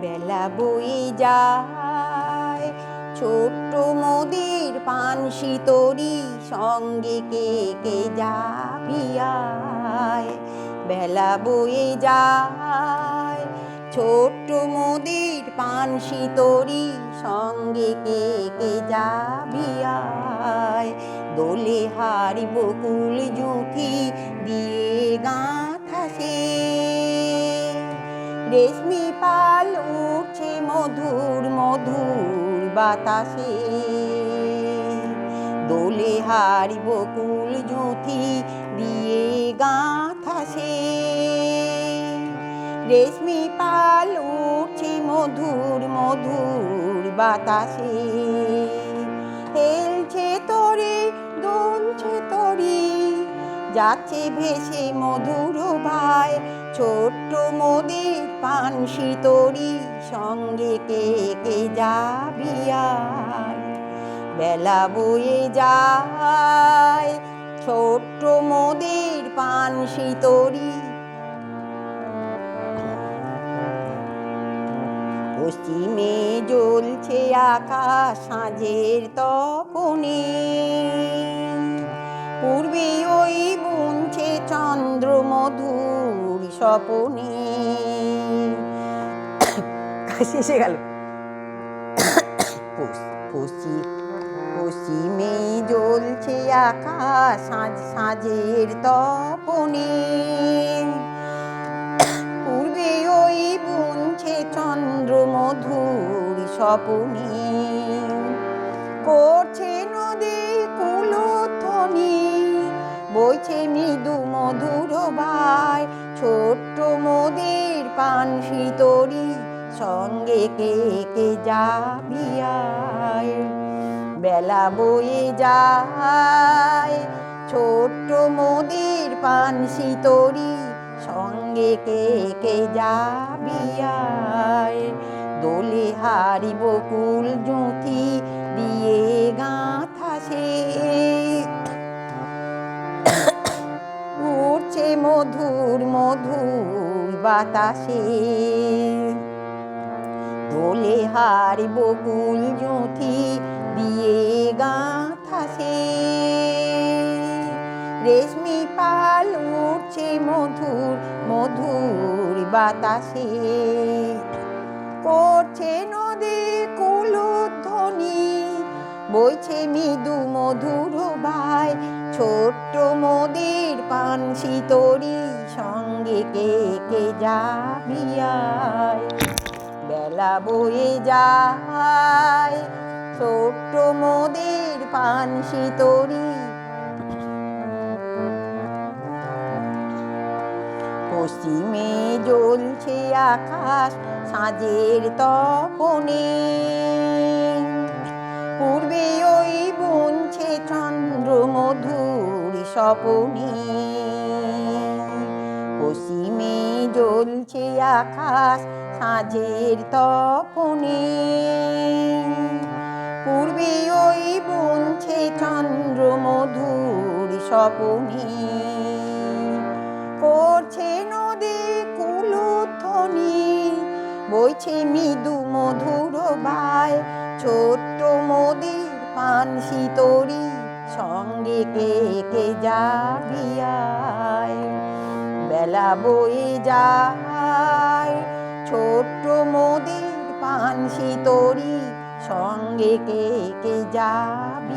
বেলা বয়ে যায়। ছোট্ট মোদের পান শীতরি সঙ্গে কে কে যাবি আয়? বেলা বয়ে যায়। ছোট্ট মোদের পান শীতরি সঙ্গে কে কে যাবি আয়? দোলে হারি বকুল জুঁকি দিয়ে গাঁথা সে রেশমি পাল উঠছে মধুর মধুর বাতাসে। দোলে হারি বকুল জ্যোতি দিয়ে গাঁথা সে। রেশমি পাল উঠছে মধুর মধুর বাতাসে। যাচ্ছে ভেসে মধুর ভাই, ছোট্ট মোদের পান শীতরি সঙ্গে কে কে যাবি বেলা বয়ে যায়, ছোট্ট মোদের পান শীতরি। পশ্চিমে জ্বলছে আকাশ, সাঁঝের তপনে। পূর্বে ওই বুনছে চন্দ্র মধুর স্বপনে। শেষে গেল। পশ্চিম পশ্চিমে জ্বলছে আকাশ সাঁঝ সাঁঝের তপনে। পূর্বে ওই বুনছে চন্দ্র মধুর স্বপনে। করছে বইছে মৃদু মধুর ভাই, ছোট্ট মোদের পান শীতরি সঙ্গে কে কে যাবি বেলা বয়ে যায়, ছোট্ট মোদের পান শীতরি সঙ্গে কে কে যাবি দোলে হারি বকুল জুঁথি দিয়ে গাঁথা সে মধুর বাতাসে। দোলে হারি বকুল জুঁথি দিয়ে গাঁথা সে রেশমি পাল উঠছে মধুর মধুর বাতাসে। করছে নদী কুলধ্বনি, বইছে মৃদু মধুর ভাই, ছোট্ট মোদের পান শীতরি। সঙ্গে কে কে যাবি বেলা বয়ে যায়, ছোট্ট মোদের পান শীতরি পশ্চিমে জ্বলছে আকাশ সাঁঝের তপনে। পূর্বে ওই বুনছে চন্দ্র মধুর স্বপনে। পশ্চিমে জ্বলছে আকাশ সাঁঝের তপনে। পূর্বে ওই বুনছে চন্দ্র মধুর স্বপনে। করছে নদী কুলধ্বনি, বইছে মৃদু মধুর ভাই ছোট্ট মোদের পান শীতরি সঙ্গে কে কে যাবি আয়। বেলা বই যায়। ছোট্ট মোদের পান তরি সঙ্গে কে কে যাবি